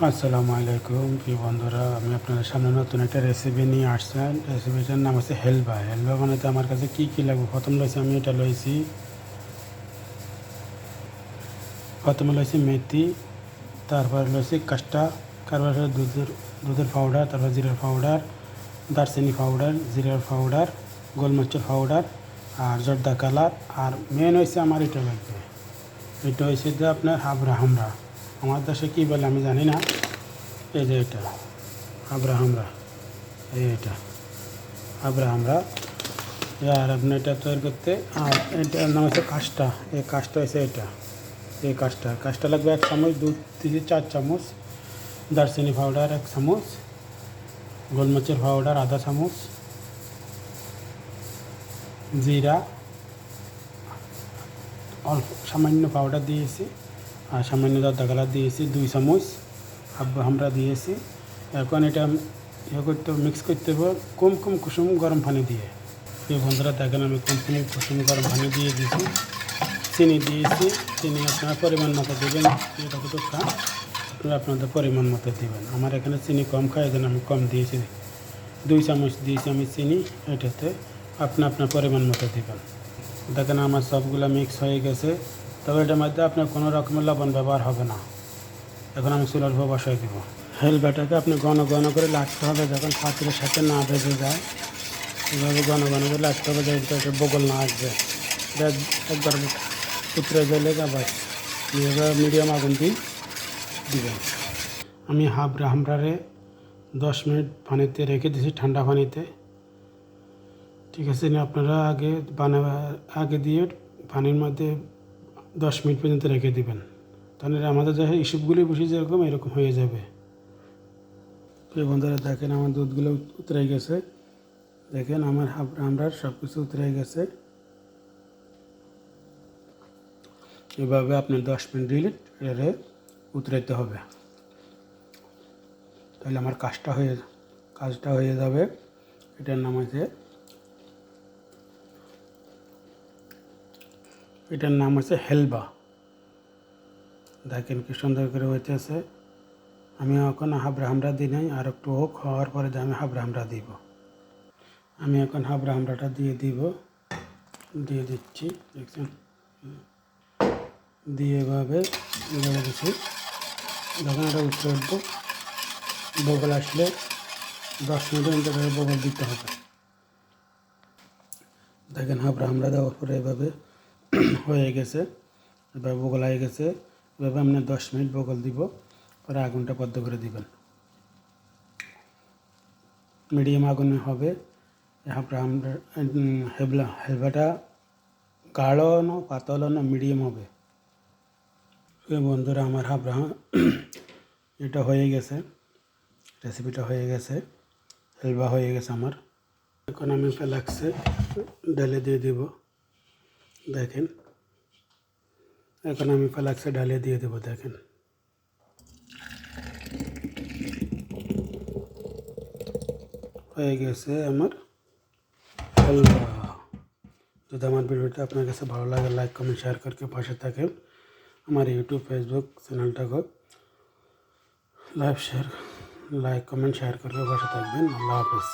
আসসালামু আলাইকুম কি বন্ধুরা, আমি আপনাদের সামনে নতুন একটা রেসিপি নিয়ে আসছেন। রেসিপিটার নাম হচ্ছে হেলবা হেলবা বানাতে আমার কাছে কী কী লাগবে? প্রথম লইছি আমি এটা লইছি। প্রথমে লইছি মেথি, তারপর লইছি কাস্টা হলো দুধের দুধের পাউডার তারপর জিরার পাউডার দারচিনি পাউডার জিরার পাউডার গোলমরিচের পাউডার আর জর্দা কালার। আর মেন হয়েছে আমার এটা লাগবে। এটা হয়েছে যে আপনার হাবরা হামরা আমার দেশে কী বলে আমি জানি না। এই যে এটা হাবরা হামরা এই এটা হাবরা হামরা আর আপনি এটা তৈরি করতে, আর এটার নাম হচ্ছে কাজটা এই কাজটা হচ্ছে এটা, এই কাজটা কাজটা লাগবে এক চামচ দুধ থেকে চার চামচ, দারচিনি পাউডার এক চামচ, গোলমরিচের পাউডার আধা চামচ, জিরা, অল্প সামান্য পাউডার দিয়েছি। আর সামান্য দাদা কালার দিয়েছি, দুই চামচ হাব আমরা দিয়েছি। এখন এটা ইয়ে করতে মিক্স করতে হবে কম কম কুসুম গরম পানি দিয়ে। এই বন্ধুরা দেখেন আমি কম কম কুসুম গরম পানি দিয়ে দিয়েছি। চিনি দিয়েছি, চিনি আপনার পরিমাণ মতো দেবেন কত খান আপনারা আপনাদের পরিমাণ মতো দেবেন। আমার এখানে চিনি কম খাই যেন আমি কম দিয়েছি। দুই চামচ দিয়েছি আমি চিনি, এটাতে আপনি আপনার পরিমাণ মতো দেবেন। দেখেন আমার সবগুলো মিক্স হয়ে গেছে। তবে এটার মধ্যে আপনার কোনো রকমের লবণ ব্যবহার হবে না। এখন আমি চুলার উপর বসাই দেবো। হেলবাটাকে আপনি ঘন ঘন করে লাগতে হবে, যখন পাত্রের সাথে না বেজে যায়, এভাবে ঘন ঘন করে লাগতে হবে যাতে এটা বগল না আসবে। একবার পুত্রে গেলে এবার মিডিয়াম আগুন দিয়ে দিবেন। আমি হাবড়া হামড়ারে দশ মিনিট পানিতে রেখে দিয়েছি, ঠান্ডা পানিতে। ঠিক আছে আপনারা আগে বানা আগে দিয়ে পানির মধ্যে দশ মিনিট পর্যন্ত রেখে দিবেন। তাহলে আমাদের যা ইস্যুপগুলি বসে যেরকম এরকম হয়ে যাবে। প্রিয় বন্ধুরা, দেখেন আমার দুধগুলো উতরে গেছে। দেখেন আমার আমরা সব কিছু উতরে গেছে। এভাবে আপনার দশ মিনিট দিলে এরে উতরাইতে হবে। তাহলে আমার কাজটা হয়ে কাজটা হয়ে যাবে। এটার নাম এটার নাম হচ্ছে হেলবা। দেখেন কি সুন্দর করে হইতেছে। আমি এখন হাবড়া হামড়া দিই নাই, আর একটু হোক হওয়ার পরে যে আমি হাবড়া হামড়া দিব। আমি এখন হাবড়া হামড়াটা দিয়ে দিব। দিয়ে দিচ্ছি, দেখছেন? দিয়ে এভাবে এভাবে দিচ্ছি। যখন এটা উঠতে উঠবো, বগল আসলে দশ মিনিটের মধ্যে বগল দিতে হবে। দেখেন হাবড়া হামড়া দেওয়ার পরে এভাবে হয়ে গেছে। এবার বগল হয়ে গেছে। এভাবে আপনি দশ মিনিট বগল দিব। পরে আগুনটা বদ্ধ করে দিবেন। মিডিয়াম আগুনে হবে। হেবলা হেলবাটা গাঢ় না পাতল না মিডিয়াম হবে। বন্ধুরা, আমার হাবড়া, এটা হয়ে গেছে। রেসিপিটা হয়ে গেছে। হেলবা হয়ে গেছে আমার। এখন আমি ফেলাক্সে ডালে দিয়ে দিব। দেখেন এখন আমি ফ্লাক্সে ডালে দিয়ে দেবো দেখেন হয়ে গেছে আমার হালুয়া যদি আমার ভিডিওটা আপনার কাছে ভালো লাগে লাইক কমেন্ট শেয়ার করকে পাশে থাকেন আমার ইউটিউব ফেসবুক চ্যানেলটাকে live share like comment share করকে পাশে থাকবেন আল্লাহ হাফেজ